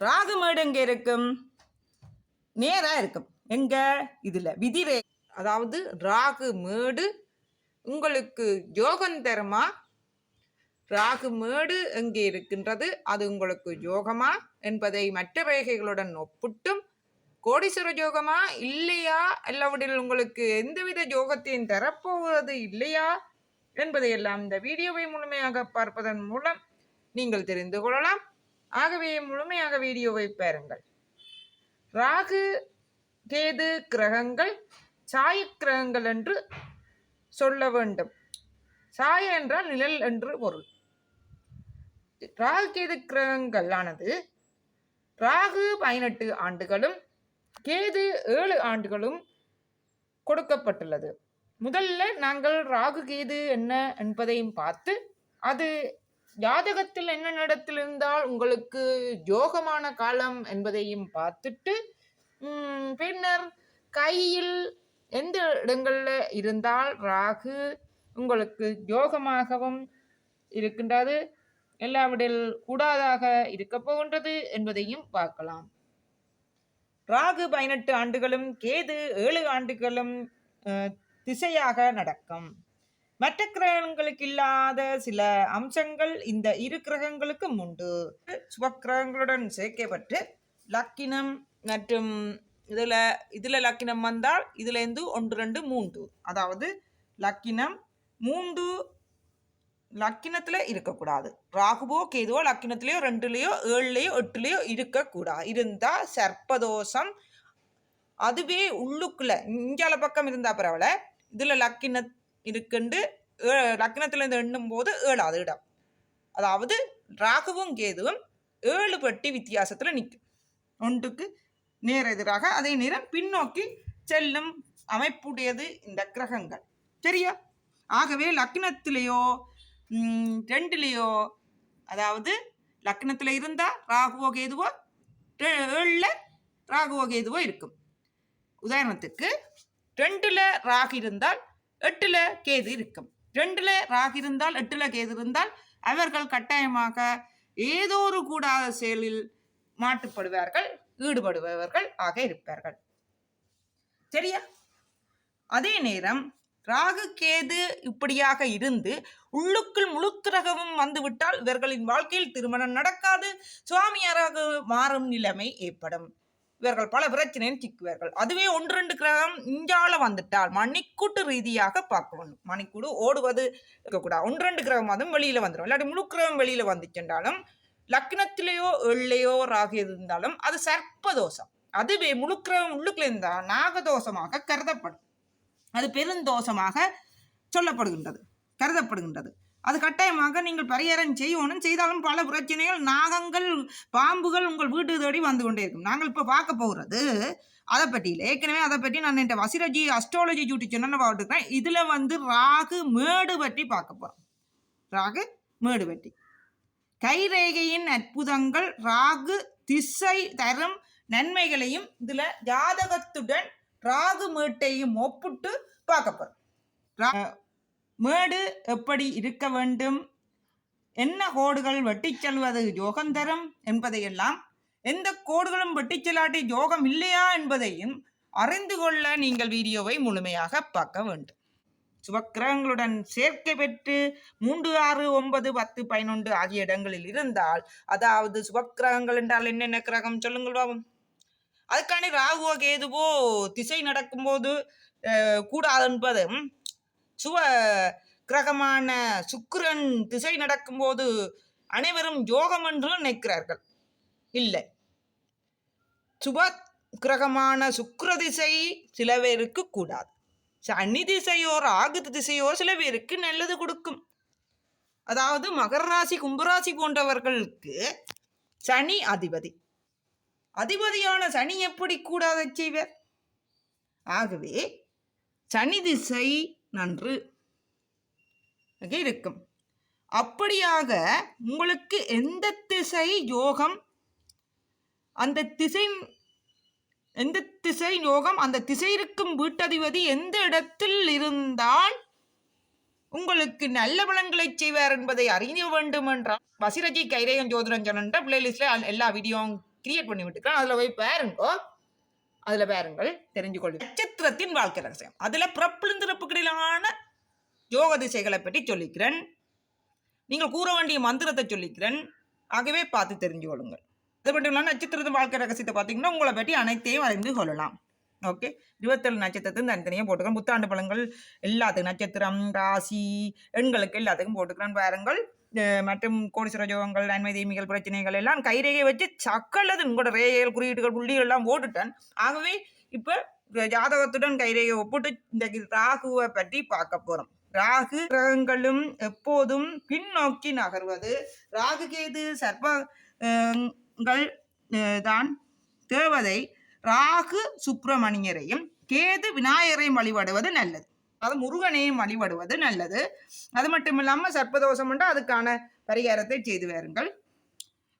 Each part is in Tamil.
ராகுமேடு எங்கே எங்க இருக்கும்? நேரா இருக்கும். எங்க? இதுல விதிரே அதாவது ராகு மேடு உங்களுக்கு யோகம் தருமா? ராகு மேடு எங்கே இருக்கின்றது? அது உங்களுக்கு யோகமா? என்பதை மற்ற ரேகைகளுடன் ஒப்பிட்டும். கோடீஸ்வர யோகமா? இல்லையா? அல்லாவிடில் உங்களுக்கு எந்தவித யோகத்தையும் தரப்போவது இல்லையா? என்பதையெல்லாம் இந்த வீடியோவை முழுமையாக பார்ப்பதன் மூலம் நீங்கள் தெரிந்து கொள்ளலாம். ஆகவே முழுமையாக வீடியோவை பாருங்கள். ராகு கேது கிரகங்கள் சாய கிரகங்கள் என்று சொல்ல வேண்டும். சாய என்றால் நிழல் என்று பொருள். ராகு கேது கிரகங்கள் ஆனது ராகு பதினெட்டு ஆண்டுகளும் கேது ஏழு ஆண்டுகளும் கொடுக்கப்பட்டுள்ளது. முதல்ல நாங்கள் ராகு கேது என்ன என்பதையும் பார்த்து அது ஜாதகத்தில் என்ன நடத்தில் இருந்தால் உங்களுக்கு யோகமான காலம் என்பதையும் பார்த்துட்டு பின்னர் கையில் எந்த இடங்களில் இருந்தால் ராகு உங்களுக்கு யோகமாகவும் இருக்கின்றது எல்லாவிடில் கூடாதாக இருக்க போகின்றது என்பதையும் பார்க்கலாம். ராகு பதினெட்டு ஆண்டுகளும் கேது ஏழு ஆண்டுகளும் திசையாக நடக்கும். மற்ற கிரகங்களுக்கு இல்லாத சில அம்சங்கள் இந்த இரு கிரகங்களுக்கும் உண்டு. சுபக்கிரகங்களுடன் சேர்க்கப்பட்டு லக்கினம் மற்றும் இதில் இதில் லக்கினம் வந்தால் இதுலேருந்து ஒன்று ரெண்டு மூன்று. அதாவது லக்கினம் மூன்று லக்கினத்தில் இருக்கக்கூடாது. ராகுவோ கேதுவோ லக்கினத்திலேயோ ரெண்டுலேயோ ஏழுலேயோ எட்டுலேயோ இருக்கக்கூடாது இருந்தால் சர்ப்பதோஷம் அதுவே உள்ளுக்குள்ள இங்கால பக்கம் இருந்தால் பரவாயில்ல. இதில் லக்கின இருக்குண்டு ஏ- எண்ணும் போது ஏழாவது இடம். அதாவது ராகுவும் கேதுவும் ஏழு பெட்டி வித்தியாசத்தில் நிற்கும் ஒன்றுக்கு நேர் எதிராக அதே நேரம் பின்னோக்கி செல்லும் அமைப்புடையது இந்த கிரகங்கள். சரியா? ஆகவே லக்னத்திலேயோ ரெண்டுலேயோ அதாவது லக்னத்தில் இருந்தால் ராகுவோ கேதுவோ ஏழில் ராகுவோ கேதுவோ இருக்கும். உதாரணத்துக்கு ரெண்டில் ராகு இருந்தால் எட்டுல கேது இருக்கும். ரெண்டுல ராகு இருந்தால் எட்டுல கேது இருந்தால் அவர்கள் கட்டாயமாக ஏதோ ஒரு கூடாத செயலில் மாட்டுப்படுவார்கள் ஈடுபடுபவர்கள் ஆக இருப்பார்கள். சரியா? அதே நேரம் ராகு கேது இப்படியாக இருந்து உள்ளுக்குள் முழுக்கிரகமும் வந்துவிட்டால் இவர்களின் வாழ்க்கையில் திருமணம் நடக்காது சுவாமியாராக மாறும் நிலைமை ஏற்படும். இவர்கள் பல பிரச்சனையும் சிக்குவார்கள். அதுவே ஒன்று ரெண்டு கிரகம் இஞ்சால வந்துட்டால் மணிக்கூட்டு ரீதியாக பார்க்க வேண்டும் மணிக்கூடு ஓடுவது இருக்கக்கூடாது. ஒன்று ரெண்டு கிரகம் அதுவும் வெளியில வந்துடும் இல்லாட்டி முழு கிரகம் வெளியில வந்துச்சென்றாலும் லக்னத்திலேயோ எள்ளையோ ராகு இருந்தாலும் அது சர்ப்பதோஷம். அதுவே முழு கிரகம் உள்ளுக்குள்ள இருந்தால் நாகதோஷமாக கருதப்படும். அது பெருந்தோஷமாக சொல்லப்படுகின்றது கருதப்படுகின்றது. அது கட்டாயமாக நீங்கள் பரிகாரம் செய்யணும். செய்தாலும் பல பிரச்சனைகள் நாகங்கள் பாம்புகள் உங்கள் வீட்டு தேடி வந்து கொண்டே இருக்கும். நாங்கள் இப்போ பார்க்க போகிறது அதை பற்றியில் ஏற்கனவே அதை பற்றி நான் என்கிட்ட வசிரஜி அஸ்ட்ராலஜி ஜூட்டி சொன்ன பார்த்துருக்கேன் இதில் வந்து ராகு மேடு பற்றி பார்க்க போகிறோம் ராகு மேடு பற்றி. கைரேகையின் அற்புதங்கள் ராகு திசை தரும் நன்மைகளையும் இதில் ஜாதகத்துடன் ராகு மேட்டையும் ஒப்பிட்டு பார்க்க போகிறோம் மேடு எப்படி இருக்க வேண்டும்? என்ன கோடுகள் வெட்டிச் செல்வது யோகம் தரும் என்பதையெல்லாம் எந்த கோடுகளும் வெட்டிச் செல்லாட்டி யோகம் இல்லையா என்பதையும் அறிந்து கொள்ள நீங்கள் வீடியோவை முழுமையாக பார்க்க வேண்டும். சுபக்கிரகங்களுடன் சேர்க்கை பெற்று மூன்று ஆறு ஒன்பது பத்து பதினொன்று ஆகிய இடங்களில் இருந்தால் அதாவது சுபக்கிரகங்கள் என்றால் என்னென்ன கிரகம்? சொல்லுங்கள் பாவம் அதுக்காண்டி ராகுவோ கேதுவோ திசை நடக்கும்போது கூடாது என்பதும் சுவ கிரகமான சுக்கிரன் திசை நடக்கும்போது அனைவரும் யோகம் என்று நினைக்கிறார்கள். இல்லை. சுப கிரகமான சுக்கிர திசை சில பேருக்கு கூடாது. சனி திசையோ ராகு திசையோ சில பேருக்கு நல்லது கொடுக்கும். அதாவது மகர ராசி கும்பராசி போன்றவர்களுக்கு சனி அதிபதி. அதிபதியான சனி எப்படி கூடாத செய்வர்? ஆகவே சனி திசை நன்று. ஆக இருக்கும் அப்படியாக உங்களுக்கு எந்த திசை யோகம்? அந்த திசை எந்த திசை யோகம்? அந்த திசை இருக்கும் வீட்டதிபதி எந்த இடத்தில் இருந்தால் உங்களுக்கு நல்ல பலன்களை செய்வார் என்பதை அறிய வேண்டும் என்றால் வசிரஜி கைரேயம் ஜோதிடம் சொன்ன பிளேலிஸ்ட்ல எல்லா வீடியோவும் கிரியேட் பண்ணி விட்டுக்கிறேன் அதில் போய் பாருங்கோ. அதில் பாருங்கள் தெரிஞ்சு கொள்ளுங்க நட்சத்திரத்தின் வாழ்க்கை ரகசியம். அதில் பிறப்பிலிருந்திருப்புகளிலான யோக திசைகளை பற்றி சொல்லிக்கிறேன். நீங்கள் கூற வேண்டிய மந்திரத்தை சொல்லிக்கிறேன். ஆகவே பார்த்து தெரிஞ்சு கொள்ளுங்கள் அது மட்டும் இல்லாமல் நட்சத்திரத்தின் வாழ்க்கை ரகசியத்தை பார்த்தீங்கன்னா உங்களை பற்றி அனைத்தையும் அறிந்து கொள்ளலாம். ஓகே? இருபத்தேழு நட்சத்திரத்தையும் தனித்தனியாக போட்டுக்கிறேன். புத்தாண்டு பழங்கள் எல்லாத்துக்கும் நட்சத்திரம் ராசி எண்களுக்கு எல்லாத்துக்கும் போட்டுக்கிறேன். பாருங்கள். மற்றும் கோடிசர ஜோகங்கள் நன்மை தீமைகள் பிரச்சனைகள் எல்லாம் கைரேகை வச்சு சக்கல்லது உங்களோட ரேகைகள் குறியீடுகள் புள்ளிகள் எல்லாம் போட்டுட்டேன். ஆகவே இப்போ ஜாதகத்துடன் கைரேகை ஒப்பிட்டு இந்த ராகுவை பற்றி பார்க்க போகிறோம் ராகு கிரகங்களும் எப்போதும் பின்னோக்கி நகர்வது ராகு கேது சர்ப்பங்கள் தான் தேவதை ராகு சுப்பிரமணியரையும் கேது விநாயகரையும் வழிபடுவது நல்லது. அது முருகனையும் வழிபடுவது நல்லது. அது மட்டும் இல்லாமல் சர்ப்பதோஷம் உண்டு அதுக்கான பரிகாரத்தை செய்து வாருங்கள்.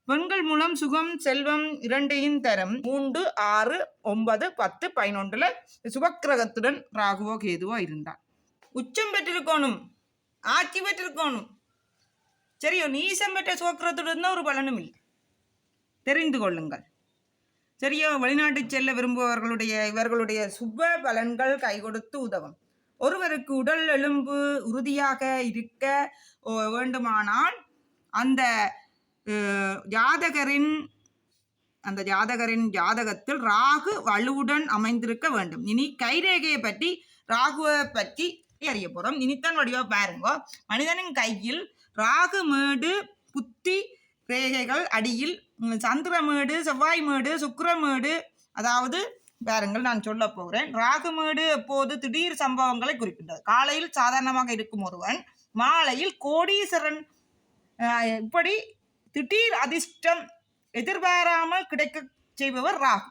பெண்கள் மூலம் சுகம் செல்வம் இரண்டையும் தரும். மூன்று ஆறு ஒன்பது பத்து பதினொன்றுல சுபக்கிரகத்துடன் ராகுவோ கேதுவோ இருந்தார் உச்சம் பெற்றிருக்கணும். ஆட்சி பெற்றிருக்கணும். சரியோ நீசம் பெற்ற சுபக்கிரகத்துடன் தான் ஒரு பலனும் இல்லை. தெரிந்து கொள்ளுங்கள். சரியோ வெளிநாட்டு செல்ல விரும்புபவர்களுடைய இவர்களுடைய சுப பலன்கள் கை கொடுத்து உதவும். ஒருவருக்கு உடல் எலும்பு உறுதியாக இருக்க ஓ, வேண்டுமானால் அந்த ஜாதகரின் அந்த ஜாதகரின் ஜாதகத்தில் ராகு வலுவுடன் அமைந்திருக்க வேண்டும். இனி கைரேகையை பற்றி ராகுவை பற்றி அறிய போகிறோம் இனித்தான் வடிவா பாருங்க. மனிதனின் கையில் ராகு மேடு புத்தி ரேகைகள் அடியில் சந்திரமேடு செவ்வாய் மேடு சுக்கிரமேடு அதாவது பாருங்கள் நான் சொல்ல போகிறேன் ராகுமேடு எப்போது திடீர் சம்பவங்களை குறிக்கின்றது? காலையில் சாதாரணமாக இருக்கும் ஒருவன் மாலையில் கோடீஸ்வரன் இப்படி திடீர் அதிர்ஷ்டம் எதிர்பாராமல் கிடைக்க செய்பவர் ராகு.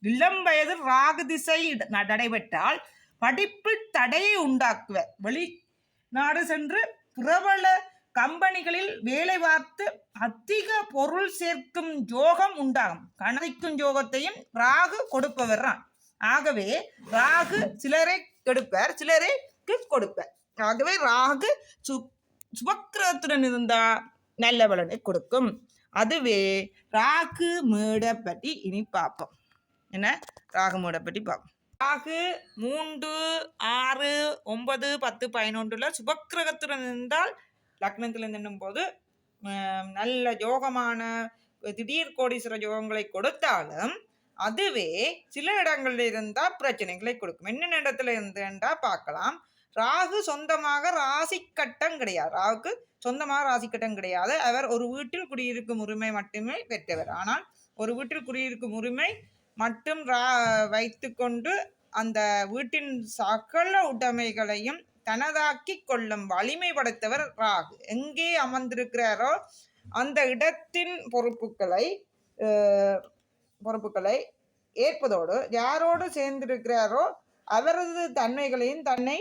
இளம் வயதில் ராகு திசை ந- நடைபெற்றால் படிப்பில் தடையை உண்டாக்குவர். வெளிநாடு சென்று பிரபல கம்பெனிகளில் வேலை பார்த்து அதிக பொருள் சேர்க்கும் யோகம் உண்டாகும். கணதிக்கும் யோகத்தையும் ராகு கொடுப்பவர் தான் ஆகவே ராகு சிலரை கெடுப்பார் சிலரைக்கு கொடுப்பார். ஆகவே ராகு சு சுபக்கிரகத்துடன் இருந்தா நல்ல பலனை கொடுக்கும். அதுவே ராகு மேடை பற்றி இனி பார்ப்போம். என்ன? ராகு மேடை பற்றி பார்ப்போம். ராகு மூன்று ஆறு ஒன்பது பத்து பதினொன்றுல சுபக்கிரகத்துடன் இருந்தால் லக்னத்தில் நின்னும் போது நல்ல யோகமான திடீர் கோடீஸ்வர யோகங்களை கொடுத்தாலும் அதுவே சில இடங்கள்ல இருந்தால் பிரச்சனைகளை கொடுக்கும். என்னென்ன இடத்துல இருந்துன்றா பார்க்கலாம். ராகு சொந்தமாக ராசி கட்டம் கிடையாது. ராகுக்கு சொந்தமாக ராசி கட்டம் கிடையாது. அவர் ஒரு வீட்டில் குடியிருக்கும் உரிமை மட்டுமே பெற்றவர். ஆனால் ஒரு வீட்டில் குடியிருக்கும் உரிமை மட்டும் ரா வைத்துக்கொண்டு அந்த வீட்டின் சகல உடைமைகளையும் தனதாக்கி கொள்ளும் வலிமை படைத்தவர் ராகு. எங்கே அமர்ந்திருக்கிறாரோ அந்த இடத்தின் பொறுப்புகளை பொறுப்புகளை ஏற்பதோடு யாரோடு சேர்ந்திருக்கிறாரோ அவரது தன்மைகளையும் தன்னை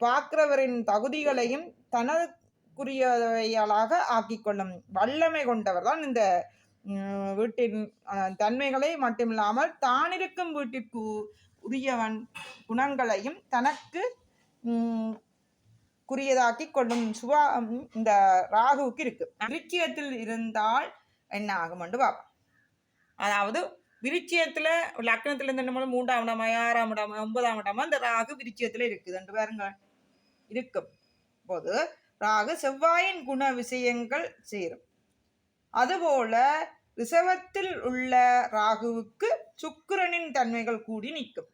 பார்க்கிறவரின் தகுதிகளையும் தனக்குரியவைகளாக ஆக்கிக்கொள்ளும் வல்லமை கொண்டவர் தான் இந்த வீட்டின் தன்மைகளை மட்டுமில்லாமல் தானிருக்கும் வீட்டிற்கு உரியவன் குணங்களையும் தனக்கு குறியதாக்கி கொள்ளும் சுபா இந்த ராகுவுக்கு இருக்கு. விருச்சியத்தில் இருந்தால் என்ன ஆகும் என்று பார்ப்போம். அதாவது விருச்சியத்தில் லக்னத்தில் இருந்து என்ன மூன்றாம் இடமா ஆறாம் இடமா ஒன்பதாம் இடமா இந்த ராகு விருச்சியத்தில் இருக்குது ரெண்டு பாருங்க இருக்கும். போது ராகு செவ்வாயின் குண விஷயங்கள் சேரும். அதுபோல ரிசவத்தில் உள்ள ராகுவுக்கு சுக்கிரனின் தன்மைகள் கூடி நிற்கும்.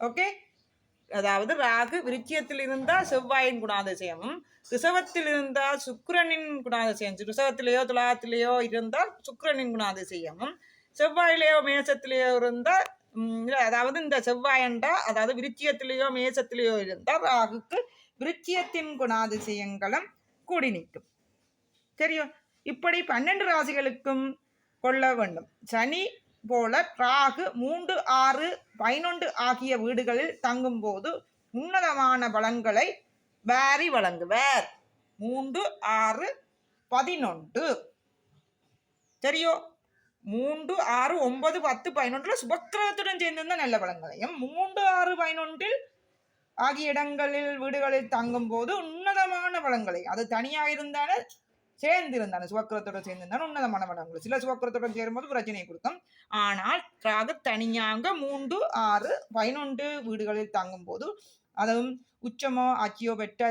ஓகே? அதாவது ராகு விருச்சியத்தில் இருந்தால் செவ்வாயின் குணாதிசயமும் ரிசவத்தில் இருந்தால் சுக்கிரனின் குணாதிசயம் ரிசவத்திலேயோ துலாத்திலேயோ இருந்தால் சுக்கிரனின் குணாதிசயமும் செவ்வாயிலேயோ மேசத்திலேயோ இருந்தால் அதாவது இந்த செவ்வாயண்டா அதாவது விருச்சியத்திலேயோ மேசத்திலேயோ இருந்தால் ராகுக்கு விருச்சியத்தின் குணாதிசயங்களும் கூடி நிற்கும். சரியோ இப்படி பன்னெண்டு ராசிகளுக்கும் கொள்ள வேண்டும். சனி போல ராகு மூன்று ஆறு பதினொன்று ஆகிய வீடுகளில் தங்கும்போது உன்னதமான பலன்களை வாரி வழங்குவர். மூன்று ஆறு பதினொன்று. சரியோ? மூன்று ஆறு ஒன்பது பத்து பதினொன்றுல சுபக்கிரகத்துடன் சேர்ந்திருந்த நல்ல பலன்களையும். மூன்று ஆறு பதினொன்றில் ஆகிய இடங்களில் வீடுகளில் தங்கும் போது உன்னதமான பலன்களை. அது தனியாக இருந்தாலும் சேர்ந்திருந்தாலும் சுவக்கிரத்தோட சேர்ந்திருந்தாலும் உன்னதமான வளங்கள் சில சுவக்கிரத்தோட சேரும்போது பிரச்சனையை கொடுக்கும். ஆனால் ராக தனியாக மூன்று ஆறு பதினொன்று வீடுகளில் தங்கும் போது அதுவும் உச்சமோ ஆட்சியோ வெட்ட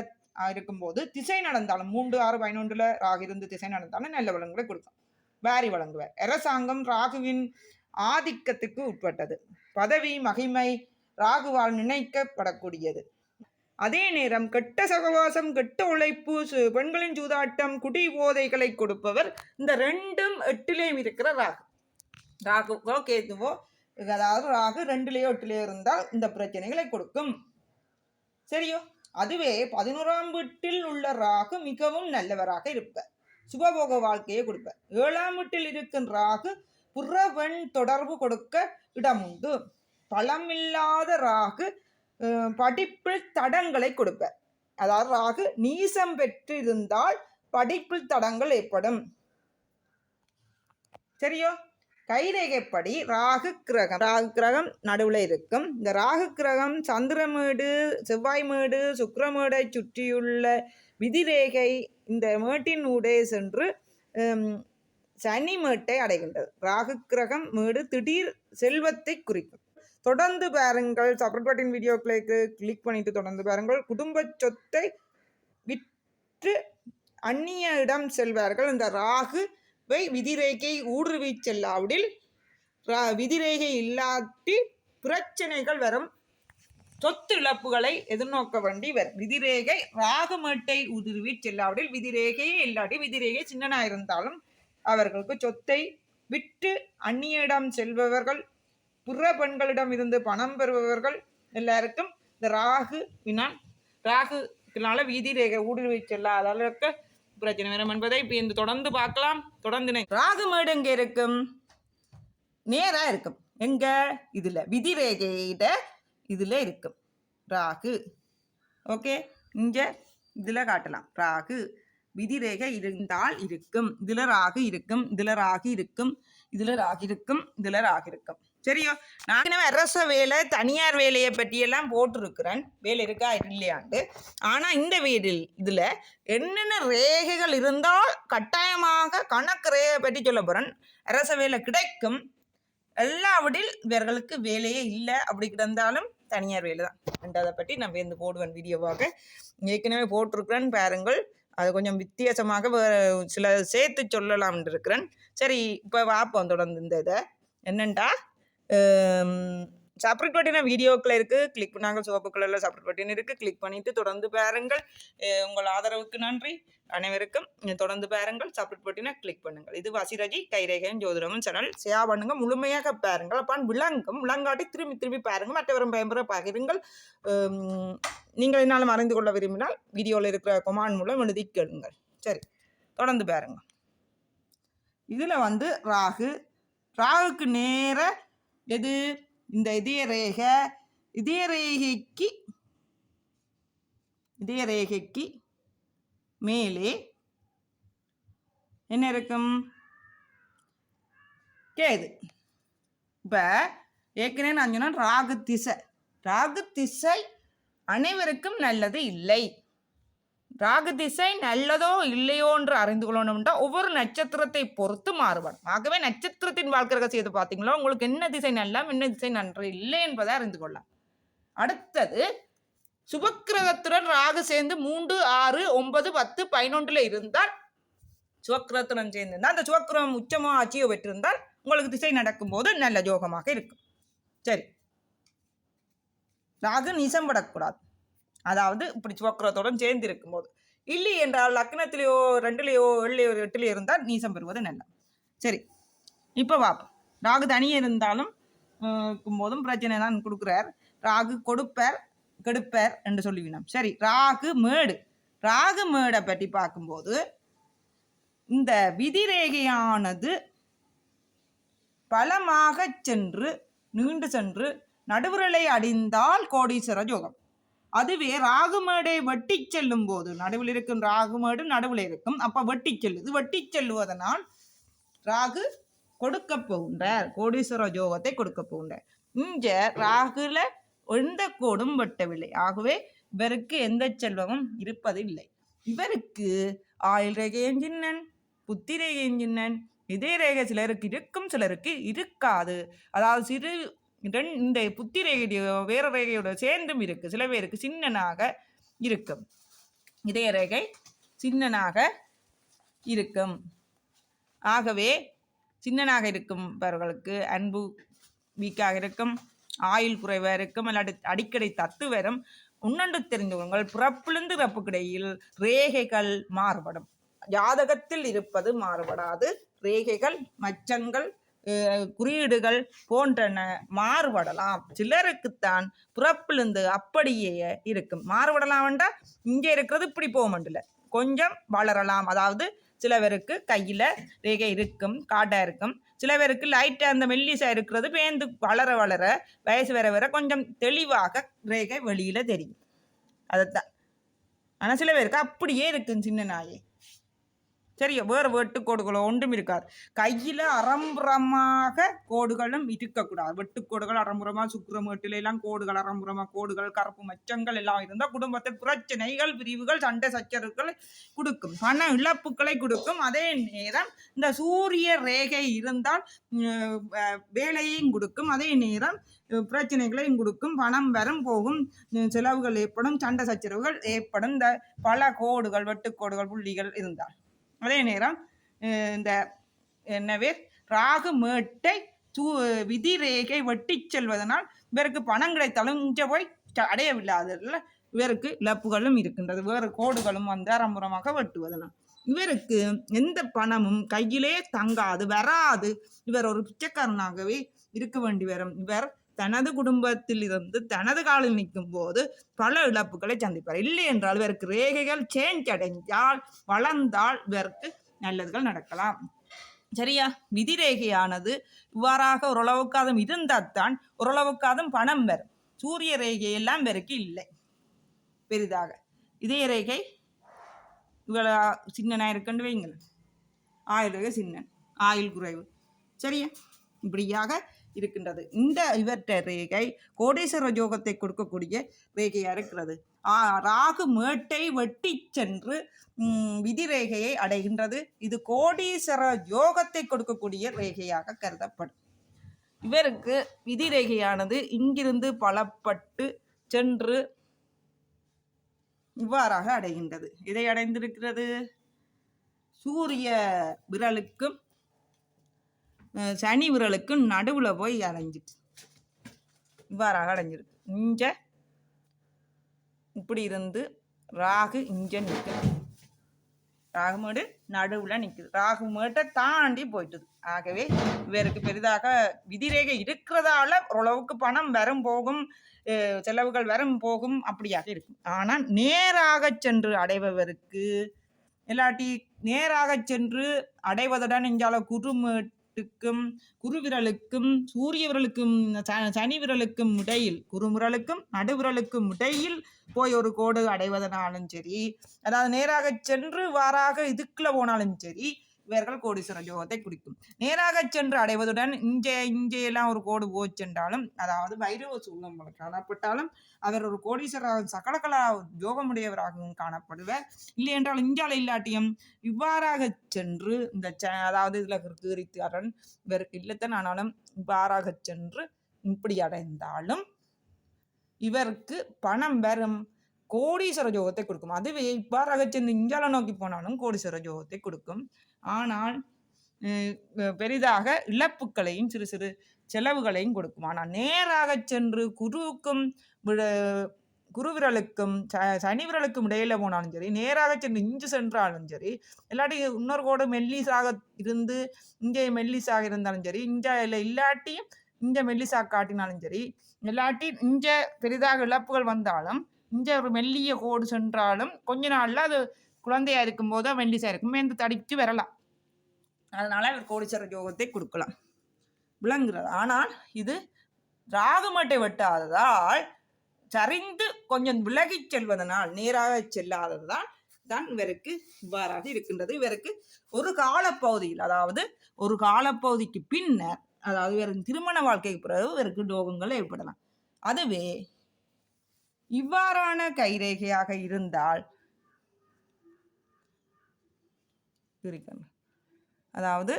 இருக்கும்போது திசை நடந்தாலும் மூன்று ஆறு பதினொன்றுல ராகு இருந்து திசை நடந்தாலும் நல்ல வளங்களை கொடுக்கும். வாரி வழங்குவார். அரசாங்கம் ராகுவின் ஆதிக்கத்துக்கு உட்பட்டது. பதவி மகிமை ராகுவால் நினைக்கப்படக்கூடியது. அதே நேரம் கெட்ட சகவாசம் கெட்ட உழைப்பு சு- பெண்களின் சூதாட்டம் குடி போதைகளை கொடுப்பவர் இந்த ரெண்டும் எட்டிலேயும் இருக்கிற ராகு. ராகுவோ கேதுவோ அதாவது ராகு ரெண்டுலேயோ எட்டுலேயோ இருந்தால் இந்த பிரச்சனைகளை கொடுக்கும். சரியோ? அதுவே பதினோராம் வீட்டில் உள்ள ராகு மிகவும் நல்லவராக இருப்பார். சுபபோக வாழ்க்கையை கொடுப்பார். ஏழாம் வீட்டில் இருக்கும் ராகு புறவெண் தொடர்பு கொடுக்க இடமுண்டு. பழமில்லாத ராகு படிப்பில் தடங்களை கொடுப்பார் அதாவது ராகு நீசம் பெற்று இருந்தால் படிப்பில் தடங்கள் ஏற்படும். சரியோ? கைரேகைப்படி ராகு கிரகம் ராகு கிரகம் நடுவில் இருக்கும். இந்த ராகு கிரகம் சந்திரமேடு செவ்வாய் மேடு சுக்கரமேடை சுற்றியுள்ள விதிரேகை இந்த மேட்டின் ஊடே சென்று சனி மேட்டை அடைகின்றது. ராகு கிரகம் மேடு திடீர் செல்வத்தை குறிக்கும். தொடர்ந்து பாருங்கள். சப்ரபாட்டின் வீடியோக்களை கிளிக் பண்ணிட்டு தொடர்ந்து பாருங்கள். குடும்ப சொத்தை விற்று அந்நிய இடம் செல்வார்கள். இந்த ராகுவை விதிரேகை ஊடுருவி செல்லாவிடில் ரா- விதிரேகை இல்லாட்டி பிரச்சனைகள் வரும். சொத்து இழப்புகளை எதிர்நோக்க வேண்டி வரும் விதிரேகை ராகுமேட்டை உதிர்வி செல்லாவிடில் விதிரேகையே இல்லாட்டி விதிரேகை சின்னனா இருந்தாலும் அவர்களுக்கு சொத்தை விட்டு அந்நியிடம் செல்பவர்கள் புற பெண்களிடம் இருந்து பணம் பெறுபவர்கள் எல்லாருக்கும் இந்த ராகு வினான் ராகுனால வீதி ரேகை ஊடுருவி செல்லாத அளவுக்கு பிரச்சனை வரும் என்பதை இப்போ இந்த தொடர்ந்து பார்க்கலாம். தொடர்ந்து ராகு மேடு எங்க இருக்கும்? நேராக இருக்கும். எங்க? இதில். விதி ரேகையிட இதில் இருக்கும். ராகு. ஓகே? இங்கே இதில் காட்டலாம். ராகு. விதி ரேகை இருந்தால் இருக்கும். இதில் ராகு இருக்கும். இதில் ராகு இருக்கும். இதில் ராகு இருக்கும். இதில் ராகு இருக்கும். சரியோ? நான் அரச வேலை தனியார் வேலையை பற்றியெல்லாம் போட்டிருக்கிறேன். வேலை இருக்கா இல்லையாண்டு ஆனால் இந்த வீடில் இதில் என்னென்ன ரேகைகள் இருந்தால் கட்டாயமாக கணக்கு ரேகை பற்றி சொல்ல போகிறேன் அரச வேலை கிடைக்கும். எல்லாவிடில் இவர்களுக்கு வேலையே இல்லை. அப்படி கிடந்தாலும் தனியார் வேலை தான். and அதை பற்றி நான் வந்து போடுவேன் வீடியோவாக. ஏற்கனவே போட்டிருக்கிறேன் பாருங்கள். அது கொஞ்சம் வித்தியாசமாக வேறு சில சேர்த்து சொல்லலாம்னு இருக்கிறேன். சரி இப்போ வாப்போம் தொடர்ந்து இந்த இதை. என்னண்டா? செப்பரேட் பட்டின வீடியோக்கள் இருக்குது கிளிக் பண்ணாங்க சிவப்பு கலரில் செப்பரேட் பட்டின் இருக்குது கிளிக் பண்ணிவிட்டு தொடர்ந்து பாருங்கள். உங்கள் ஆதரவுக்கு நன்றி. அனைவருக்கும் தொடர்ந்து பாருங்கள். செப்பரேட் பட்டினை கிளிக் பண்ணுங்கள். இது வசிரஜி கைரேகன் ஜோதிடமும் சேனல் ஷேயா பண்ணுங்க. முழுமையாக பாருங்கள். அப்பான் விளங்கும். விளங்காட்டி திரும்பி திரும்பி பாருங்கள். மற்றவரும் பயன்பெற பகிருங்கள். நீங்கள் என்னாலும் அறிந்து கொள்ள விரும்பினால் வீடியோவில் இருக்கிற கொமான் மூலம் எழுதி கேளுங்கள். சரி தொடர்ந்து பாருங்கள். இதில் வந்து ராகு. ராகுக்கு நேராக எது? இந்த இதய ரேகை இதய ரேகைக்கு இதய ரேகைக்கு மேலே என்ன இருக்கும்? கேது இப்போ ஏற்கனவே நான் சொன்னேன் ராகு திசை. ராகு திசை அனைவருக்கும் நல்லது இல்லை. ராகு திசை நல்லதோ இல்லையோ என்று அறிந்து கொள்ளணும்னா ஒவ்வொரு நட்சத்திரத்தை பொறுத்து மாறுபடும். ஆகவே நட்சத்திரத்தின் வாழ்க்கை செய்து பார்த்தீங்களோ உங்களுக்கு என்ன திசை நல்லம் என்ன திசை நன்று இல்லை என்பதை அறிந்து கொள்ளலாம். அடுத்தது சுபக்கிரகத்துடன் ராகு சேர்ந்து மூன்று ஆறு ஒன்பது பத்து பதினொன்றுல இருந்தால் சுவக்கிரகத்துடன் சேர்ந்திருந்தால் அந்த சுவக்கிரகம் உச்சமோ ஆட்சியோ பெற்றிருந்தால் உங்களுக்கு திசை நடக்கும்போது நல்ல ஜோகமாக இருக்கும். சரி. ராகு நிசம்படக்கூடாது அதாவது இப்படி சுவக்கிரத்துடன் சேர்ந்து இருக்கும்போது. இல்லை என்றால் லக்னத்திலேயோ ரெண்டுலேயோ ஏழுலையோ எட்டுலையோ இருந்தால் நீசம் பெறுவது நல்லது. சரி இப்போ பார்ப்போம். ராகு தனியே இருந்தாலும் போதும் இருக்கும்போதும் பிரச்சனை தான் கொடுக்குறார். ராகு கொடுப்பர் கெடுப்பர் என்று சொல்லிவினோம் சரி ராகு மேடு. ராகு மேடை பற்றி பார்க்கும்போது இந்த விதிரேகையானது பலமாக சென்று நீண்டு சென்று நடுவுரலை அடிந்தால் கோடீஸ்வர யோகம். அதுவே ராகுமேடை வெட்டி செல்லும் போது நடுவில் இருக்கும் ராகுமேடு நடுவில் இருக்கும் அப்ப வெட்டி செல்லுது. வெட்டி செல்லுவதனால் ராகு கொடுக்க போகின்றார். கோடீஸ்வர ஜோகத்தை கொடுக்க போகின்றார். இங்க ராகுல எந்த கோடும் வெட்டவில்லை. ஆகவே இவருக்கு எந்த செல்வமும் இருப்பதில்லை. இவருக்கு ஆயுள் ரேகையும் சின்னன் புத்தி ரேகையும் சின்னன் இதே ரேகை சிலருக்கு இருக்கும் சிலருக்கு இருக்காது. அதாவது சிறு இந்த புத்தி ரேகையோ வேற ரேகையோட சேர்ந்தும் இருக்கு. சில பேருக்கு சின்னனாக இருக்கும். இதய ரேகை சின்னனாக இருக்கும். ஆகவே சின்னனாக இருக்கும்பவர்களுக்கு அன்பு வீக்காக இருக்கும். ஆயுள் குறைவாக இருக்கும். இல்லாட்டி அடிக்கடி தத்து வரும். உன்னண்டு தெரிந்தவங்கள் பிறப்பிலிருந்து இறப்புக்கிடையில் ரேகைகள் மாறுபடும். ஜாதகத்தில் இருப்பது மாறுபடாது. ரேகைகள் மச்சங்கள் குறியீடுகள் போன்றன மாறுபடலாம். சிலருக்குத்தான் பிறப்பிலிருந்து அப்படியே இருக்கும். மாறுபடலாம் இங்கே இருக்கிறது இப்படி போக முடியல கொஞ்சம் வளரலாம். அதாவது சில பேருக்கு கையில் ரேகை இருக்கும் காட்டாக இருக்கும். சில பேருக்கு லைட்டாக அந்த மெல்லிசாக இருக்கிறது பேந்து வளர வளர வயசு வர வர கொஞ்சம் தெளிவாக ரேகை வெளியில் தெரியும். அதைத்தான் ஆனால் சில பேருக்கு அப்படியே இருக்கும் சின்ன நாயே. சரியா வேறு வெட்டுக்கோடுகளோ ஒன்றும் இருக்காது. கையில் அறம்புறமாக கோடுகளும் இருக்கக்கூடாது. வெட்டுக்கோடுகள் அறம்புறமாக சுக்குரமேட்டில எல்லாம் கோடுகள் அறம்புறமாக கோடுகள் கருப்பு மச்சங்கள் எல்லாம் இருந்தால் குடும்பத்தில் பிரச்சனைகள் பிரிவுகள் சண்டை சச்சரவுகளை கொடுக்கும். பண இழப்புகளை கொடுக்கும். அதே நேரம் இந்த சூரிய ரேகை இருந்தால் வேலையையும் கொடுக்கும். அதே நேரம் பிரச்சனைகளையும் கொடுக்கும். பணம் வரும் போகும் செலவுகள் ஏற்படும் சண்டை சச்சரவுகள் ஏற்படும். இந்த பல கோடுகள் வெட்டுக்கோடுகள் புள்ளிகள் இருந்தால். அதே நேரம் இந்த என்னவே ராகு மேட்டை தூ விதி ரேகை வெட்டி செல்வதனால் இவருக்கு பணம் கிடைத்தாலும் இங்கே போய் அடையவில்லாததில் இவருக்கு இழப்புகளும் இருக்கின்றது. வேறு கோடுகளும் வந்து அரம்புறமாக வெட்டுவதனால். இவருக்கு எந்த பணமும் கையிலே தங்காது வராது. இவர் ஒரு பிச்சைக்காரனாகவே இருக்க வேண்டி வரும். இவர் தனது குடும்பத்தில் இருந்து தனது காலில் நிற்கும் போது பல இழப்புகளை சந்திப்பார். இல்லை என்றால் இவருக்கு ரேகைகள் சேஞ்ச் அடைஞ்சால் வளர்ந்தால் இவருக்கு நல்லதுகள் நடக்கலாம். சரியா? விதிரேகையானது இவ்வாறாக ஓரளவுக்காதம் இருந்தால்தான் ஓரளவுக்காதம் பணம் வரும். சூரிய ரேகையெல்லாம் இவருக்கு இல்லை. பெரிதாக. இதய ரேகை இவ்வளோ சின்னனாக இருக்குன்னு வைங்களேன் ஆயுள் ரேகை சின்னன். ஆயுள் குறைவு. சரியா? இப்படியாக இருக்கின்றது. இந்த இவற்ற ரேகை கோடீஸ்வர யோகத்தை கொடுக்கக்கூடிய ரேகையாக இருக்கிறது. ராகு மேட்டை வெட்டி சென்று விதி ரேகையை அடைகின்றது. இது கோடீஸ்வர யோகத்தை கொடுக்கக்கூடிய ரேகையாக கருதப்படும். இவருக்கு விதி ரேகையானது இங்கிருந்து பலப்பட்டு சென்று இவ்வாறாக அடைகின்றது. இதை அடைந்திருக்கிறது? சூரிய விரலுக்கும் சனி விரலுக்கு நடுவில் போய் அடைஞ்சிட்டு இவ்வாறாக அடைஞ்சிருக்கு. இஞ்ச இப்படி இருந்து ராகு இஞ்ச நிற்குது ராகுமேடு நடுவில் நிற்குது ராகுமேட்டை தாண்டி போயிட்டுது. ஆகவே இவருக்கு பெரிதாக விதிரேகை இருக்கிறதால ஓரளவுக்கு பணம் வரும் போகும் செலவுகள் வரும் போகும் அப்படியாக இருக்கும். ஆனால் நேராக சென்று அடைபவருக்கு இல்லாட்டி நேராக சென்று அடைவதுடன் இஞ்சால குறுமேட்டுக்கும் குறுவிரலுக்கும் சூரிய விரலுக்கும் ச- சனி விரலுக்கும் இடையில் குறுமுரலுக்கும் நடுவிரலுக்கும் இடையில் போய் ஒரு கோடு அடைவதனாலும் சரி அதாவது நேராக சென்று வாராக இதுக்குள்ள போனாலும் சரி இவர்கள் கோடீஸ்வர யோகத்தை குறிக்கும். நேராக சென்று அடைவதுடன் இங்கே இங்கேயெல்லாம் ஒரு கோடு போச்சென்றாலும் அதாவது வைரவ சூழம் காணப்பட்டாலும் அவர் ஒரு கோடீஸ்வரராகவும் சகலகலா யோகமுடையவராகவும் காணப்படுவர். இல்லை என்றால் இஞ்சால இல்லாட்டியும் இவ்வாறாக சென்று இந்த அதாவது இதில் கீரித்தாரன் இவருக்கு இல்லத்தன் ஆனாலும் இவ்வாறாக சென்று இப்படி அடைந்தாலும் இவருக்கு பணம் வரும். கோடீஸ்வர யோகத்தை கொடுக்கும். அதுவே இவ்வாறாக சென்று இந்தியாவில் நோக்கி போனாலும் கோடீஸ்வர யோகத்தை கொடுக்கும். ஆனால் பெரிதாக இழப்புகளையும் சிறு சிறு செலவுகளையும் கொடுக்கும். ஆனால் நேராக சென்று குருவுக்கும் குருவிரலுக்கும் ச- சனி விரலுக்கும் இடையில போனாலும் சரி நேராக சென்று இஞ்சு சென்றாலும் சரி இல்லாட்டி இன்னொரு கோடு மெல்லிசாக இருந்து இங்கே மெல்லிசாக இருந்தாலும் சரி இங்கே இல்லை இல்லாட்டியும் இங்கே மெல்லிசாக காட்டினாலும் சரி இல்லாட்டி இங்கே பெரிதாக இழப்புகள் வந்தாலும் இங்கே ஒரு மெல்லிய கோடு சென்றாலும் கொஞ்ச நாள்ல அது குழந்தையா இருக்கும்போது மெல்லிசா இருக்கும். மேந்து தடிச்சு வரலாம். அதனால இவர் கோடீஸ்வர யோகத்தை கொடுக்கலாம். விளங்குகிறது ஆனால் இது ராகுமட்டை வெட்டாததால் சரிந்து கொஞ்சம் விலகி செல்வதனால் நேராக செல்லாததால் தான் இவருக்கு இவ்வாறாக இருக்கின்றது. இவருக்கு ஒரு காலப்பகுதியில் அதாவது ஒரு காலப்பகுதிக்கு பின்னர் அதாவது இவரின் திருமண வாழ்க்கைக்கு பிறகு இவருக்கு ரோகங்கள் ஏற்படலாம். அதுவே இவ்வாறான கைரேகையாக இருந்தால் இருக்கணும் அதாவது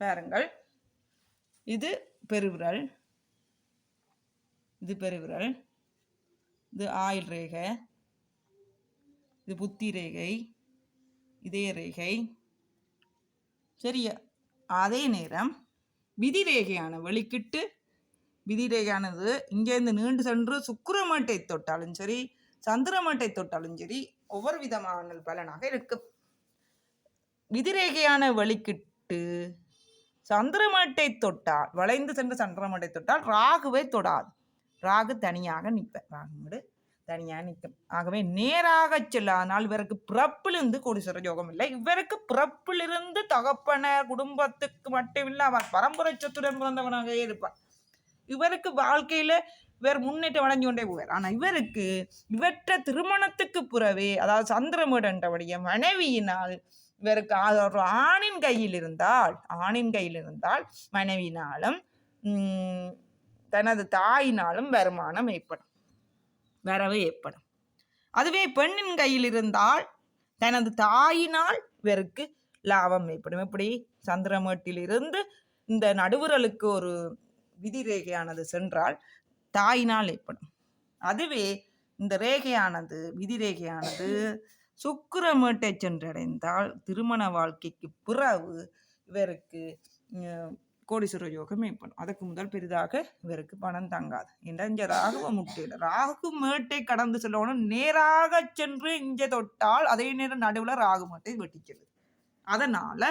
பாருங்கள். இது பெருவிரல். இது பெருவிரல். இது ஆயில் ரேகை. இது புத்தி ரேகை. இதய ரேகை. சரியா? அதே நேரம் விதி ரேகையான வெளிக்கிட்டு விதி ரேகையானது இங்கேருந்து நீண்டு சென்று சுக்கிரமேட்டை தொட்டாலும் சரி சந்திரமேட்டை தொட்டாலும் சரி ஒவ்வொரு விதமான பலனாக இருக்கும். விதிரேகையான வழிக்கிட்டு சந்திரமேட்டை தொட்டால் வளைந்து சென்று சந்திரமேட்டை தொட்டால் ராகுவை தொடாது. ராகு தனியாக நிற்பேன். ராகுமடு தனியாக நிற்கும். ஆகவே நேராக செல்லாதனால் இவருக்கு பிறப்பிலிருந்து கோடீஸ்வர யோகம் இல்லை. இவருக்கு பிறப்பிலிருந்து தகப்பனர் குடும்பத்துக்கு மட்டுமில்லை அவர் பரம்பரை சொத்துடன் பிறந்தவனாகவே இருப்பார். இவருக்கு வாழ்க்கையில இவர் முன்னேற்றம் அடைஞ்சு கொண்டே போவார். ஆனால் இவருக்கு இவற்ற திருமணத்துக்கு புறவே அதாவது சந்திரமேடன்றபடிய மனைவியினால் இவருக்கு ஒரு ஆணின் கையில் இருந்தால் ஆணின் கையில் இருந்தால் மனைவினாலும் தனது தாயினாலும் வருமானம் ஏற்படும். வரவு ஏற்படும். அதுவே பெண்ணின் கையில் இருந்தால் தனது தாயினால் இவருக்கு லாபம் ஏற்படும். எப்படி? சந்திரமேட்டிலிருந்து இந்த நடுவுரலுக்கு ஒரு விதி ரேகையானது சென்றால் தாயினால் ஏற்படும். அதுவே இந்த ரேகையானது விதி ரேகையானது சுக்கிரமேட்டை சென்றடைந்தால் திருமண வாழ்க்கைக்கு பிறகு இவருக்கு கோடீஸ்வர யோகம் ஏற்படும். அதுக்கு முதல் பெரிதாக இவருக்கு பணம் தங்காது. என்ற இங்க ராகுவ முட்டையில்? ராகு மேட்டை கடந்து செல்லணும். நேராக சென்று இங்கே தொட்டால் அதே நேரம் நடுவில் ராகு மேட்டை வெட்டிக்கிறது அதனால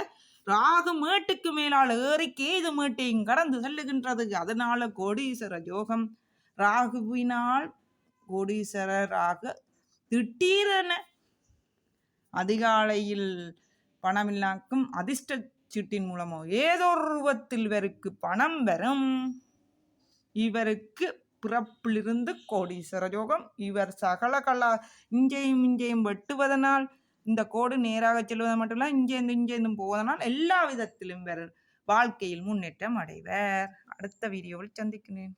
ராகு மேட்டுக்கு மேலால் ஏறி கேது மேட்டையும் கடந்து செல்லுகின்றது. அதனால கோடீஸ்வர யோகம் ராகுவினால் கோடீஸ்வரராக திடீரென அதிகாலையில் பணமில்லாக்கும் அதிர்ஷ்ட சீட்டின் மூலமோ ஏதோ ரூபத்தில் இவருக்கு பணம் வரும். இவருக்கு பிறப்பிலிருந்து கோடீஸ்வர யோகம். இவர் சகல கலா இங்கேயும் இங்கேயும் வெட்டுவதனால் இந்த கோடு நேராக செல்வது மட்டும் இல்லை இங்கேருந்து இங்கேருந்தும் போவதனால் எல்லா விதத்திலும் இவர் வாழ்க்கையில் முன்னேற்றம் அடைவர். அடுத்த வீடியோவில் சந்திக்கிறேன்.